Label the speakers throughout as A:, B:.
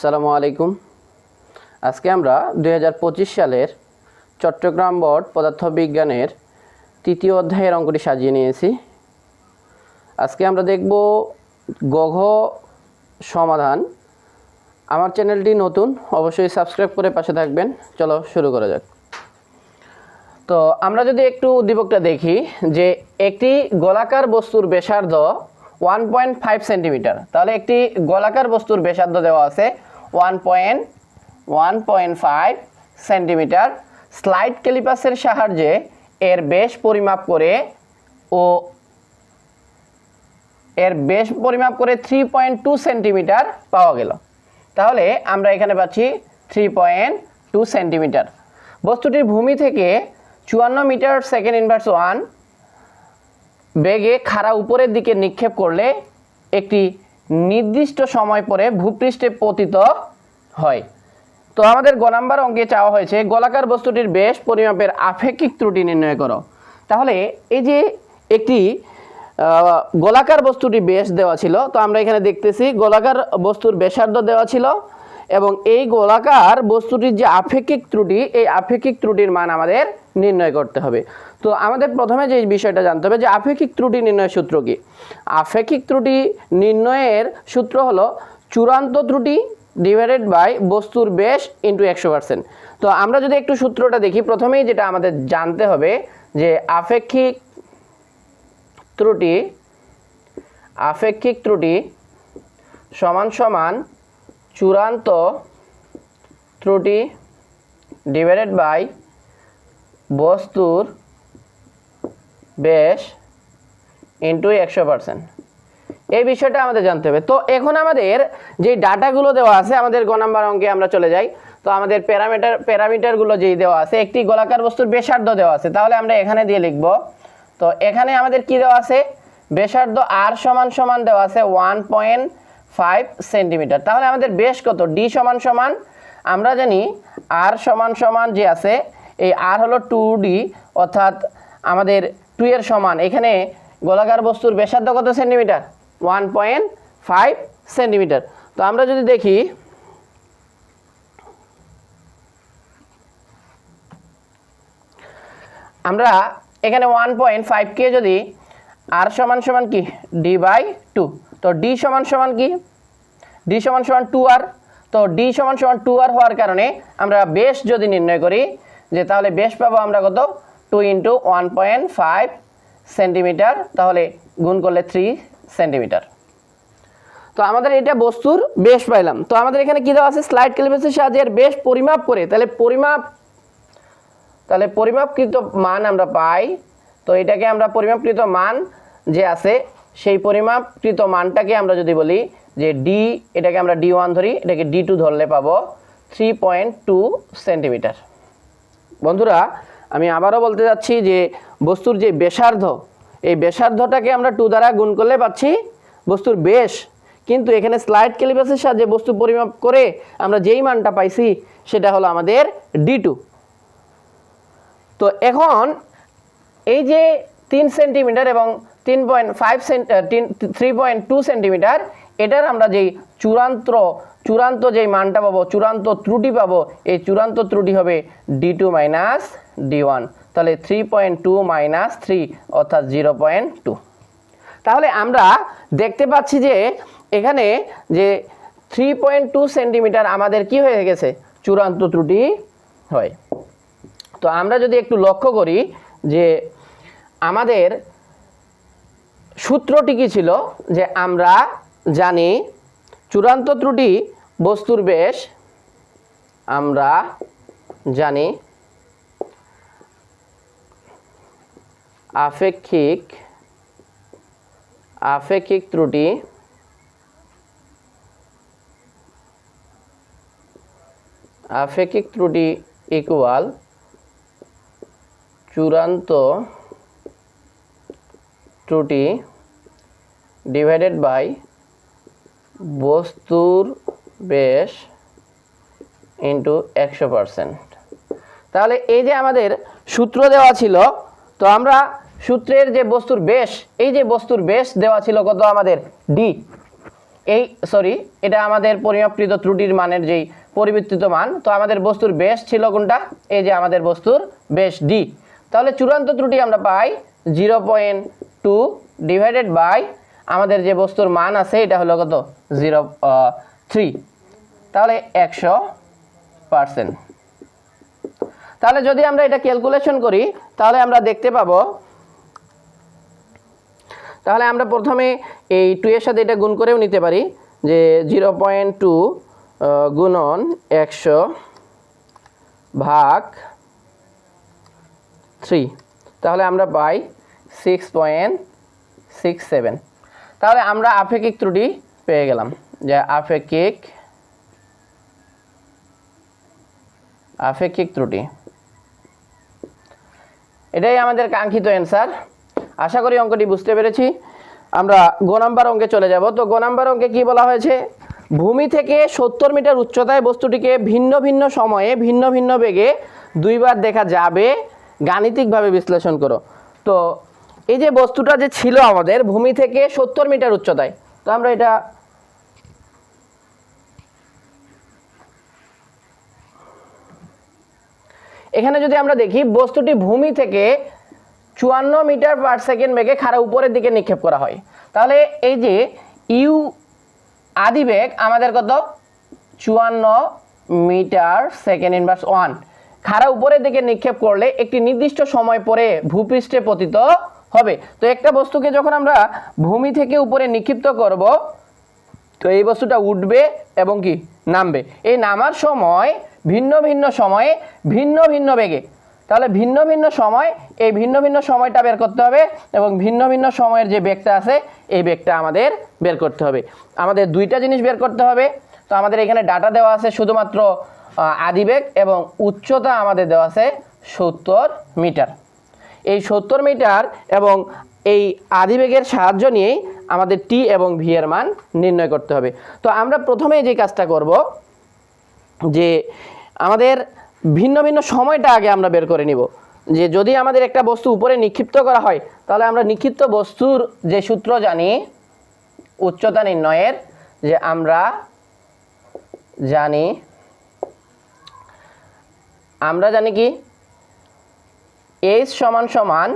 A: সালামু আলাইকুম। আজকে আমরা দু হাজার পঁচিশ সালের চট্টগ্রাম বোর্ড পদার্থবিজ্ঞানের তৃতীয় অধ্যায়ের অঙ্কটি সাজিয়ে নিয়েছি। আজকে আমরা দেখব গঘ সমাধান। আমার চ্যানেলটি নতুন, অবশ্যই সাবস্ক্রাইব করে পাশে থাকবেন। চলো শুরু করা যাক। তো আমরা যদি একটু উদ্দীপকটা দেখি যে একটি গোলাকার বস্তুর ব্যাসার্ধ ওয়ান পয়েন্ট ফাইভ সেন্টিমিটার। তাহলে একটি গোলাকার বস্তুর ব্যাসার্ধ দেওয়া আছে one point one point five centimetre. Slide ক্যালিপাসের সাহায্যে এর বেশ পরিমাপ করে ও এর বেশ পরিমাপ করে থ্রি পয়েন্ট টু সেন্টিমিটার পাওয়া গেল। তাহলে আমরা এখানে পাচ্ছি থ্রি পয়েন্ট টু সেন্টিমিটার। বস্তুটির ভূমি থেকে চুয়ান্ন মিটার সেকেন্ড ইনভার্স ওয়ান বেগে খাড়া উপরের দিকে নিক্ষেপ করলে একটি নির্দিষ্ট সময় পরে ভূপৃষ্ঠে পতিত হয়। তো আমাদের গ নাম্বার অঙ্কে চাওয়া হয়েছে, গোলাকার বস্তুটির বেশ পরিমাপের আপেক্ষিক ত্রুটি নির্ণয় করো। তাহলে এই যে একটি গোলাকার বস্তুটি বেশ দেওয়া ছিল, তো আমরা এখানে দেখতেছি গোলাকার বস্তুর ব্যাসার্ধ দেওয়া ছিল এবং এই গোলাকার বস্তুটির যে আপেক্ষিক ত্রুটি, এই আপেক্ষিক ত্রুটির মান আমাদের নির্ণয় করতে হবে। তো আমাদের প্রথমে যে বিষয়টা জানতে হবে যে আপেক্ষিক ত্রুটি নির্ণয়ের সূত্র কি? আপেক্ষিক ত্রুটি নির্ণয়ের সূত্র হলো চূড়ান্ত ত্রুটি ডিভাইডেড বাই বস্তুর বেশ ইন্টু একশো পার্সেন্ট তো আমরা যদি একটু সূত্রটা দেখি, প্রথমেই যেটা আমাদের জানতে হবে যে আপেক্ষিক ত্রুটি আপেক্ষিক ত্রুটি সমান সমান চূড়ান্ত ত্রুটি ডিভাইডেড বাই বস্তুর বেশ ইন্টু একশো পার্সেন্ট এই বিষয়টা আমাদের জানতে হবে। তো এখন আমাদের যে ডাটাগুলো দেওয়া আছে, আমাদের গ নাম্বার অঙ্কে আমরা চলে যাই। তো আমাদের প্যারামিটার, প্যারামিটারগুলো যেই দেওয়া আছে, একটি গোলাকার বস্তুর ব্যাসার্ধ দেওয়া আছে। তাহলে আমরা এখানে দিয়ে লিখব। তো এখানে আমাদের কি দেওয়া আছে? ব্যাসার্ধ আর সমান সমান দেওয়া আছে ওয়ান পয়েন্ট ফাইভ সেন্টিমিটার তাহলে আমাদের বেশ কত? ডি সমান সমান, আমরা জানি আর সমান সমান যে আছে, এই আর হলো টু ডি অর্থাৎ আমাদের টু এর সমান। এখানে গোলাকার বস্তুর ব্যাসার্ধ কত centimetre? One point five centimetre. তো আমরা যদি দেখি, আমরা এখানে ওয়ান পয়েন্ট ফাইভকে যদি আর সমান সমান কি? D by two. তো ডি সমান সমান কি? ডি সমান সমান টু আর। তো ডি সমান সমান টু আর হওয়ার কারণে আমরা বেশ যদি নির্ণয় করি, যে তাহলে বেশ পাবো আমরা কত? Two into one point five centimetre তাহলে গুণ করলে থ্রি সেন্টিমিটার তো আমাদের এটা বস্তুর বেশ পাইলাম। তো আমাদের এখানে কী দেওয়া আছে? স্লাইড ক্যালিপাসের সাহায্যে এর বেশ পরিমাপ করে। তাহলে পরিমাপ, তাহলে পরিমাপকৃত মান আমরা পাই। তো এটাকে আমরা পরিমাপকৃত মান যে আছে, সেই পরিমাপকৃত মানটাকে আমরা যদি বলি যে ডি এটাকে আমরা ডি ওয়ান ধরি, এটাকে ডি টু ধরলে পাবো থ্রি পয়েন্ট টু সেন্টিমিটার বন্ধুরা আমি আবারও বলতে যাচ্ছি যে বস্তুর যে ব্যাসার্ধ, এই ব্যাসার্ধটাকে আমরা টু দ্বারা গুণ করলে পাচ্ছি বস্তুর বেশ কিন্তু এখানে স্লাইড ক্যালিপাসের সাহায্যে বস্তু পরিমাপ করে আমরা যেই মানটা পাইছি, সেটা হলো আমাদের ডি টু তো এখন এই যে তিন সেন্টিমিটার এবং তিন পয়েন্ট ফাইভ তিন থ্রি পয়েন্ট টু সেন্টিমিটার, এটার আমরা যেই চূড়ান্ত চূড়ান্ত যেই মানটা পাবো, চূড়ান্ত ত্রুটি পাবো, এই চূড়ান্ত ত্রুটি হবে D two minus D one তাহলে three point two minus three অর্থাৎ জিরো পয়েন্ট টু তাহলে আমরা দেখতে পাচ্ছি যে এখানে যে থ্রি পয়েন্ট টু সেন্টিমিটার আমাদের কি হয়ে গেছে? চূড়ান্ত ত্রুটি হয়। তো আমরা যদি একটু লক্ষ্য করি যে আমাদের সূত্রটি কি ছিল? যে আমরা জানি চূড়ান্ত ত্রুটি বস্তুর বেশ আমরা জানি আপেক্ষিক আপেক্ষিক ত্রুটি আপেক্ষিক ত্রুটি ইকুয়াল চূড়ান্ত ত্রুটি ডিভাইডেড বাই বস্তুর বেশ ইন্টু একশো পারসেন্ট তাহলে এই যে আমাদের সূত্র দেওয়া ছিল, তো আমরা সূত্রের যে বস্তুর বেশ, এই যে বস্তুর বেশ দেওয়া ছিল কত আমাদের? ডি এই সরি এটা আমাদের পরিমাপকৃত ত্রুটির মানের যেই পরিবর্তিত মান, তো আমাদের বস্তুর বেশ ছিল কোনটা? এই যে আমাদের বস্তুর বেশ ডি তাহলে চূড়ান্ত ত্রুটি আমরা পাই zero point two divided by আমাদের যে বস্তুর মান আছে, এটা হলো কত? জিরো থ্রি তাহলে একশো পার্সেন্ট তাহলে যদি আমরা এটা ক্যালকুলেশন করি, তাহলে আমরা দেখতে পাবো, তাহলে আমরা প্রথমে এই টু এর সাথে এটা গুণ করেও নিতে পারি, যে জিরো পয়েন্ট টু গুণন একশো ভাগ থ্রি তাহলে আমরা পাই সিক্স পয়েন্ট সিক্স সেভেন তাহলে আমরা আপেক্ষিক ত্রুটি পেয়ে গেলাম। যে আপেক্ষিক আপেক্ষিক ত্রুটি। এটাই আমাদের কাঙ্ক্ষিত অ্যান্সার আশা করি অঙ্কটি বুঝতে পেরেছি। আমরা গ নাম্বার অঙ্কে চলে যাব। তো গ নাম্বার অঙ্কে কি বলা হয়েছে? ভূমি থেকে সত্তর মিটার উচ্চতায় বস্তুটিকে ভিন্ন ভিন্ন সময়ে, ভিন্ন ভিন্ন বেগে দুইবার দেখা যাবে। গাণিতিকভাবে বিশ্লেষণ করো। তো এই যে বস্তুটা যে ছিল আমাদের, ভূমি থেকে সত্তর মিটার উচ্চতায়, তো আমরা এটা এখানে যদি আমরা দেখি, বস্তুটি ভূমি থেকে চুয়ান্ন মিটার পার সেকেন্ড বেগে খাড়া উপরের দিকে নিক্ষেপ করা হয়। তাহলে এই যে ইউ আদি বেগ আমাদের কত? চুয়ান্ন মিটার সেকেন্ড ইনভার্স ওয়ান খাড়া উপরের দিকে নিক্ষেপ করলে একটি নির্দিষ্ট সময় পরে ভূপৃষ্ঠে পতিত হবে। তো একটা বস্তুকে যখন আমরা ভূমি থেকে উপরে নিক্ষিপ্ত করব, তো এই বস্তুটা উঠবে এবং কি? নামবে। এই নামার সময় ভিন্ন ভিন্ন সময়ে, ভিন্ন ভিন্ন বেগে। তাহলে ভিন্ন ভিন্ন সময়, এই ভিন্ন ভিন্ন সময়টা বের করতে হবে এবং ভিন্ন ভিন্ন সময়ের যে বেগটা আছে, এই বেগটা আমাদের বের করতে হবে। আমাদের দুইটা জিনিস বের করতে হবে। তো আমাদের এখানে ডাটা দেওয়া আছে শুধুমাত্র আদিবেগ এবং উচ্চতা আমাদের দেওয়া আছে সত্তর মিটার। এই সত্তর মিটার এবং এই আদিবেগের সাহায্য নিয়েই আমাদের টি এবং ভি এর মান নির্ণয় করতে হবে। তো আমরা প্রথমে যে কাজটা করব, যে আমাদের ভিন্ন ভিন্ন সময়টা আগে আমরা বের করে নিব। যে যদি আমাদের একটা বস্তু উপরে নিক্ষিপ্ত করা হয়, তাহলে আমরা নিক্ষিপ্ত বস্তুর যে সূত্র জানি, উচ্চতা নির্ণয়ের, যে আমরা জানি আমরা জানি কি? এইচ সমান সমান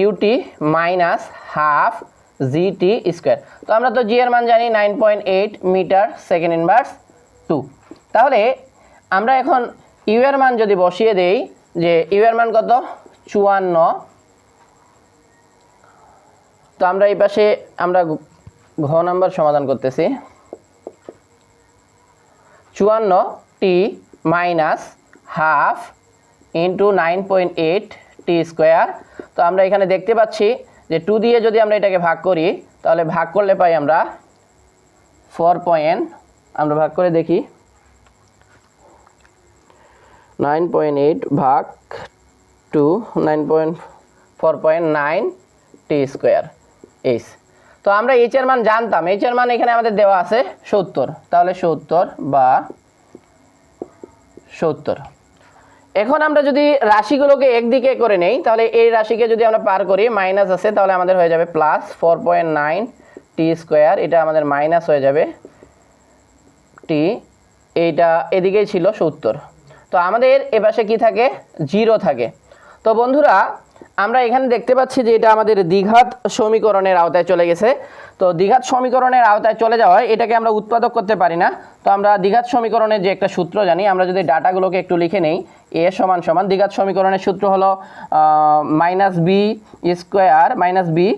A: U T minus half G T square তো আমরা তো জি এর মান জানি nine point eight metre second inverse two তাহলে আমরা এখন ইউ এর মান যদি বসিয়ে দেই, যে ইউ এর মান কত? চুয়ান্ন। তো আমরা এই পাশে আমরা ঘ নাম্বার সমাধান করতেছি। চুয়ান্ন T minus half into nine point eight T square তো আমরা এখানে দেখতে পাচ্ছি যে টু দিয়ে যদি আমরা এটাকে ভাগ করি, তাহলে ভাগ করলে পাই আমরা ফোর পয়েন্ট আমরা ভাগ করে দেখি। নাইন পয়েন্ট এইট ভাগ two nine point four point nine T square H. তো আমরা এইচ এর মান জানতাম। এইচ এর মান এখানে আমাদের দেওয়া আছে সত্তর। তাহলে সত্তর বা সত্তর। এখন আমরা যদি রাশিগুলোকে একদিকে করে নেই, তাহলে এই রাশিকে যদি আমরা পার করি, মাইনাস আছে, তাহলে আমাদের হয়ে যাবে plus four point nine T square. এটা আমাদের মাইনাস হয়ে যাবে টি। এইটা এদিকেই ছিল সত্তর। তো আমাদের এপাশে কি থাকে? জিরো থাকে। তো বন্ধুরা, আমরা এখানে দেখতে পাচ্ছি যে এটা আমাদের দ্বিঘাত সমীকরণের আওতায় চলে গেছে। তো দ্বিঘাত সমীকরণের আওতায় চলে যাওয়ায় এটাকে আমরা উৎপাদক করতে পারি না। তো আমরা দ্বিঘাত সমীকরণের যে একটা সূত্র জানি, আমরা যদি ডাটাগুলোকে একটু লিখে নেই, এ সমান সমান দ্বিঘাত সমীকরণের সূত্র হলো minus B square minus B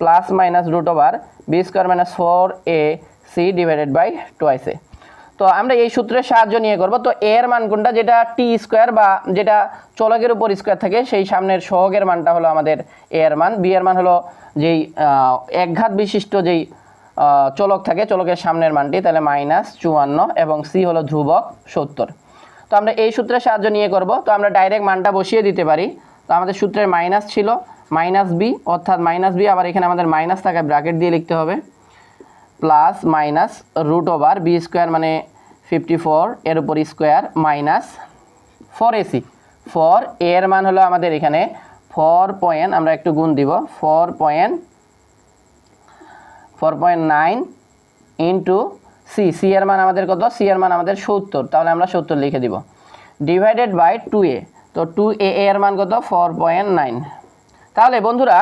A: plus minus root over B square minus four A C divided by twice তো আমরা এই সূত্রের সাহায্য নিয়ে করব। তো এর মান কোনটা? যেটা টি স্কোয়ার বা যেটা চলকের উপর স্কোয়ার থাকে, সেই সামনের সহগের মানটা হলো আমাদের এর মান। বি এর মান হলো যেই একঘাত বিশিষ্ট যেই চলক থাকে, চলকের সামনের মানটি, তাহলে মাইনাস চুয়ান্ন এবং সি হলো ধ্রুবক সত্তর। তো আমরা এই সূত্রের সাহায্য নিয়ে করব। তো আমরা ডাইরেক্ট মানটা বসিয়ে দিতে পারি। তো আমাদের সূত্রের মাইনাস ছিল মাইনাস বি অর্থাৎ মাইনাস বি আবার এখানে আমাদের মাইনাস থাকায় ব্র্যাকেট দিয়ে লিখতে হবে। Plus minus root over B square মানে ফিফটি ফোর এর উপর square minus four A C four এর মান হলো আমাদের এখানে ফোর পয়েন্ট আমরা একটু গুণ দিব four point four point nine into C C এর মান আমাদের কত? সি এর মান আমাদের সত্তর। তাহলে আমরা সত্তর লিখে দিব। ডিভাইডেড বাই টু এ তো টু এ এর মান কত? ফোর পয়েন্ট নাইন তাহলে বন্ধুরা,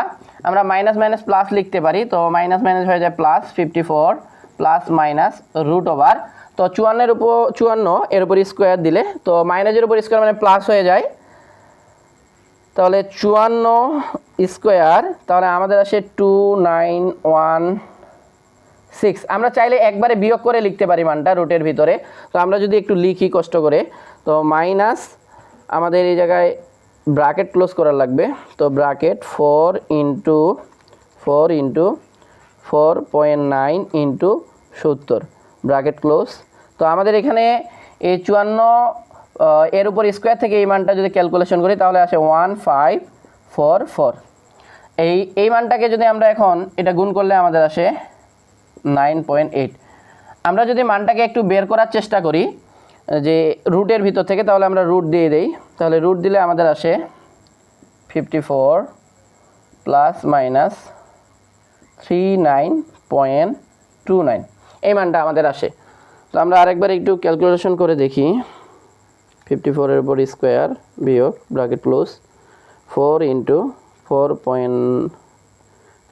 A: আমরা মাইনাস মাইনাস প্লাস লিখতে পারি। তো মাইনাস মাইনাস হয়ে যায় plus fifty four plus minus root over তো চুয়ান্নের উপর, চুয়ান্ন, এর উপর স্কোয়ার দিলে, তো মাইনাসের উপর স্কোয়ার মানে প্লাস হয়ে যায়। তাহলে চুয়ান্ন স্কোয়ার তাহলে আমাদের আসে টু নাইন ওয়ান সিক্স আমরা চাইলে একবারে বিয়োগ করে লিখতে পারি মানটা রুটের ভিতরে। তো আমরা যদি একটু লিখি কষ্ট করে, তো মাইনাস আমাদের এই জায়গায় ব্রাকেট ক্লোজ করার লাগবে। তো bracket four into four into, four point nine into সত্তর। Bracket close. তো আমাদের এখানে এই চুয়ান্ন এর উপর স্কোয়ার থেকে এই মানটা যদি ক্যালকুলেশন করি, তাহলে আসে ওয়ান ফাইভ ফোর ফোর। এই এই মানটাকে যদি আমরা এখন এটা গুণ করলে আমাদের আসে নাইন পয়েন্ট এইট। আমরা যদি মানটাকে একটু বের করার চেষ্টা করি, যে রুটের ভিতর থেকে, তাহলে আমরা রুট দিয়ে দেই। তাহলে রুট দিলে আমাদের আসে fifty four plus minus three nine point two nine এই মানটা আমাদের আসে। তো আমরা আরেকবার একটু ক্যালকুলেশন করে দেখি। ফিফটি ফোরের উপর স্কোয়ার বিয়োগ bracket close four into four point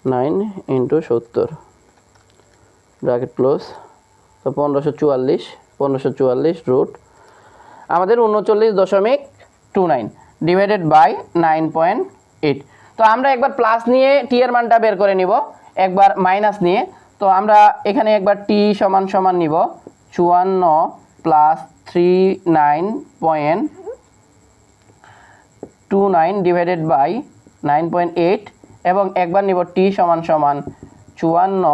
A: nine into সত্তর। ব্র্যাকেট ক্লোজ তো পনেরোশো চুয়াল্লিশ পনেরোশো চুয়াল্লিশ রুট আমাদের উনচল্লিশ দশমিক two nine divided by nine point eight তো আমরা একবার প্লাস নিয়ে টি এর মানটা বের করে নিব, একবার মাইনাস নিয়ে। তো আমরা এখানে একবার টি সমান সমান নিব, চুয়ান্ন plus three nine point two nine divided by nine point eight এবং একবার নিব টি সমান সমান চুয়ান্ন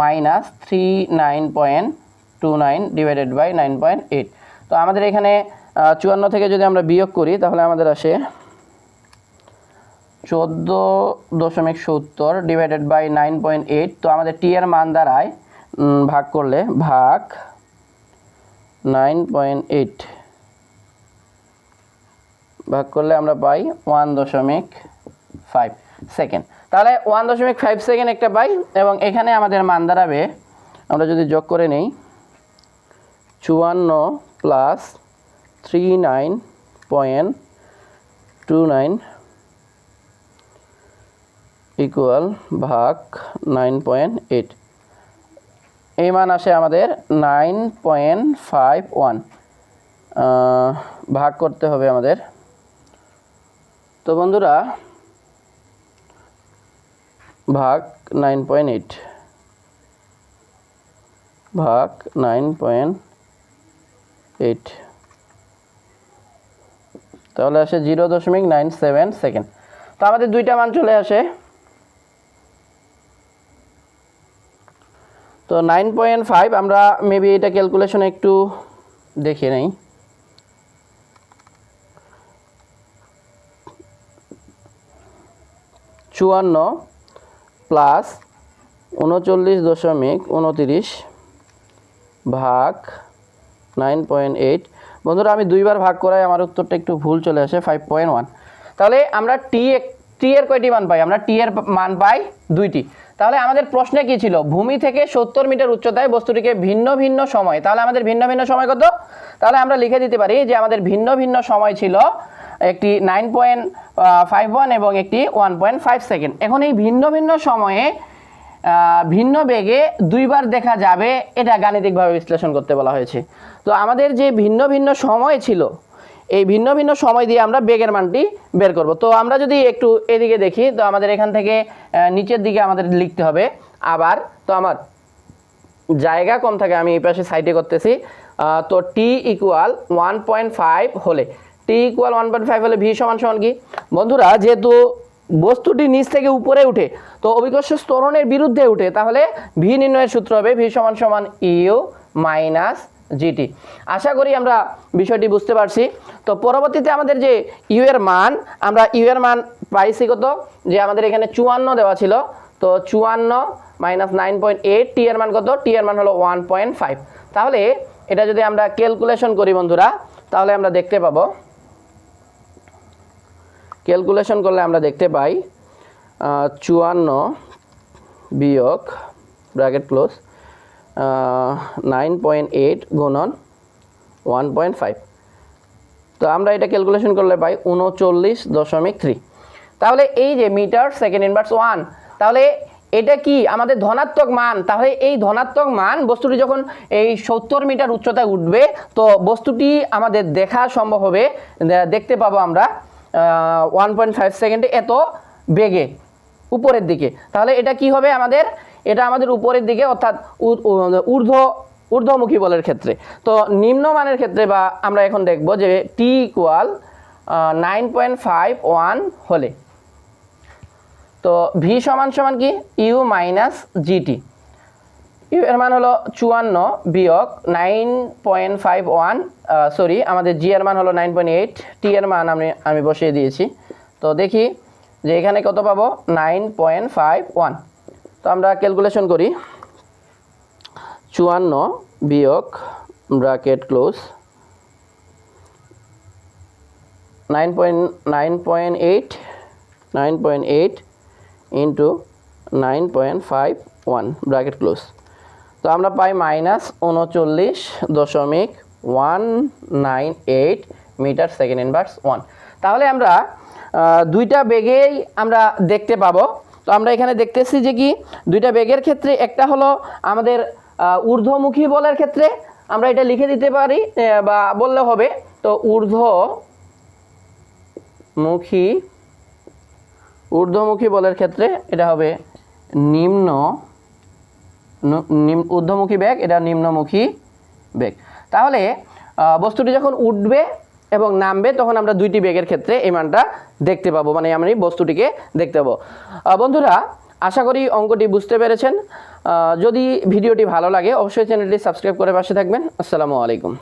A: minus three nine point two nine divided by nine point eight তো আমাদের এখানে চুয়ান্ন থেকে যদি আমরা বিয়োগ করি তাহলে আমাদের আসে চোদ্দ দশমিক সত্তর divided by nine point eight তো আমাদের টি এর মান উম, ভাগ করলে ভাগ নাইন পয়েন্ট এইট ভাগ করলে আমরা পাই ওয়ান দশমিক ফাইভ সেকেন্ড তাহলে ওয়ান দশমিক ফাইভ সেকেন্ড একটা পাই এবং এখানে আমাদের মান দাঁড়াবে আমরা যদি যোগ করে নেই চুয়ান্ন plus three nine point two nine equal ভাগ নাইন পয়েন্ট এইট এই মান আসে আমাদের নাইন পয়েন্ট ফাইভ ওয়ান ভাগ করতে হবে আমাদের। তো বন্ধুরা, ভাগ নাইন পয়েন্ট এইট ভাগ নাইন পয়েন্ট এইট তাহলে আসে জিরো দশমিক নাইন সেভেন সেকেন্ড। তো আমাদের দুইটা মান চলে আসে। তো নাইন পয়েন্ট ফাইভ আমরা মেবি এটা ক্যালকুলেশন একটু দেখে নেই। চুয়ান্ন প্লাস উনচল্লিশ দশমিক উনতিরিশ ভাগ নাইন পয়েন্ট এইট বন্ধুরা, আমি দুইবার ভাগ করাই আমার উত্তরটা একটু ভুল চলে আসে ফাইভ পয়েন্ট ওয়ান তাহলে আমরা টি টি এর কয়টি মান পাই? আমরা টি এর মান পাই দুইটি। তাহলে আমাদের প্রশ্নে কি ছিল? ভূমি থেকে সত্তর মিটার উচ্চতায় বস্তুটিকে ভিন্ন ভিন্ন সময়, তাহলে আমাদের ভিন্ন ভিন্ন সময় কত? তাহলে আমরা লিখে দিতে পারি যে আমাদের ভিন্ন ভিন্ন সময় ছিল একটি নাইন পয়েন্ট ফাইভ ওয়ান এবং একটি ওয়ান পয়েন্ট ফাইভ সেকেন্ড এখন এই ভিন্ন ভিন্ন সময়ে ভিন্ন বেগে দুইবার দেখা যাবে, এটা গাণিতিকভাবে বিশ্লেষণ করতে বলা হয়েছে। তো আমাদের যে ভিন্ন ভিন্ন সময় ছিল, এই ভিন্ন ভিন্ন সময় দিয়ে আমরা বেগের মানটি বের করব। তো আমরা যদি একটু এদিকে দেখি, তো আমাদের এখান থেকে নিচের দিকে আমাদের লিখতে হবে। আবার, তো আমার জায়গা কম থাকে, আমি এই পাশে সাইডে করতেছি। তো t equal one point five হলে t equal one point five হলে ভি সমান সমান কি? বন্ধুরা, যেহেতু বস্তুটি নিচ থেকে উপরে উঠে, তো অভিকর্ষ স্তরণের বিরুদ্ধে উঠে, তাহলে ভি নির্ণয়ের সূত্র হবে ভি সমান সমান ইউ মাইনাস জিটি আশা করি আমরা বিষয়টি বুঝতে পারছি। তো পরবর্তীতে আমাদের যে ইউ এর মান, আমরা ইউ এর মান পাইছি কত? যে আমাদের এখানে চুয়ান্ন দেওয়া ছিল, তো চুয়ান্ন minus nine point eight t এর মান কত? টি এর মান হলো ওয়ান পয়েন্ট ফাইভ তাহলে এটা যদি আমরা ক্যালকুলেশন করি বন্ধুরা, তাহলে আমরা দেখতে পাবো ক্যালকুলেশন করলে আমরা দেখতে পাই চুয়ান্ন বিয়োগ bracket close nine point eight গুণন ওয়ান পয়েন্ট ফাইভ তো আমরা এটা ক্যালকুলেশন করলে পাই উনচল্লিশ দশমিক থ্রি তাহলে এই যে মিটার সেকেন্ড ইনভার্স ওয়ান, তাহলে এটা কি আমাদের ধনাত্মক মান? তাহলে এই ধনাত্মক মান বস্তুটি যখন এই সত্তর মিটার উচ্চতায় উঠবে, তো বস্তুটি আমাদের দেখা সম্ভব হবে দেখতে পাবো আমরা ওয়ান পয়েন্ট ফাইভ সেকেন্ডে এত বেগে উপরের দিকে। তাহলে এটা কি হবে আমাদের? এটা আমাদের উপরের দিকে, অর্থাৎ ঊর্ধ্ব, ঊর্ধ্বমুখী বলের ক্ষেত্রে। তো নিম্নমানের ক্ষেত্রে বা আমরা এখন দেখব যে t equal nine point five one হলে। তো ভি সমান সমান কি? ইউ মাইনাস জিটি ইউ এর মান হলো চুয়ান্ন বিয়োগ nine point five one sorry আমাদের জি এর মান হলো নাইন পয়েন্ট এইট, টি এর মান আমি আমি বসিয়ে দিয়েছি। তো দেখি যে এখানে কত পাবো? Nine point five one. তো আমরা ক্যালকুলেশন করি। চুয়ান্ন বিয়োগ bracket close nine point nine point eight, nine point eight into nine point five one bracket close তো আমরা পাই মাইনাস উনচল্লিশ দশমিক one nine eight metre second inverse one তাহলে আমরা দুইটা বেগেই আমরা দেখতে পাবো। তো আমরা এখানে দেখতেছি যে কি, দুইটা বেগের ক্ষেত্রে একটা হলো আমাদের ঊর্ধ্বমুখী বলের ক্ষেত্রে আমরা এটা লিখে দিতে পারি বা বললে হবে, তো ঊর্ধ্বমুখী ঊর্ধ্বমুখী বলের ক্ষেত্রে এটা হবে নিম্ন নিম- ঊর্ধ্বমুখী বেগ এটা নিম্নমুখী বেগ তাহলে বস্তুটি যখন উঠবে এবং নামবে, তখন আমরা দুইটি বেগের ক্ষেত্রে এই মানটা দেখতে পাবো। মানে এই বস্তুটিকে দেখতে পাবো। বন্ধুরা, আশা করি অঙ্কটি বুঝতে পেরেছেন। যদি ভিডিওটি ভালো লাগে, অবশ্যই চ্যানেলটি সাবস্ক্রাইব করে পাশে থাকবেন। আসসালামু আলাইকুম।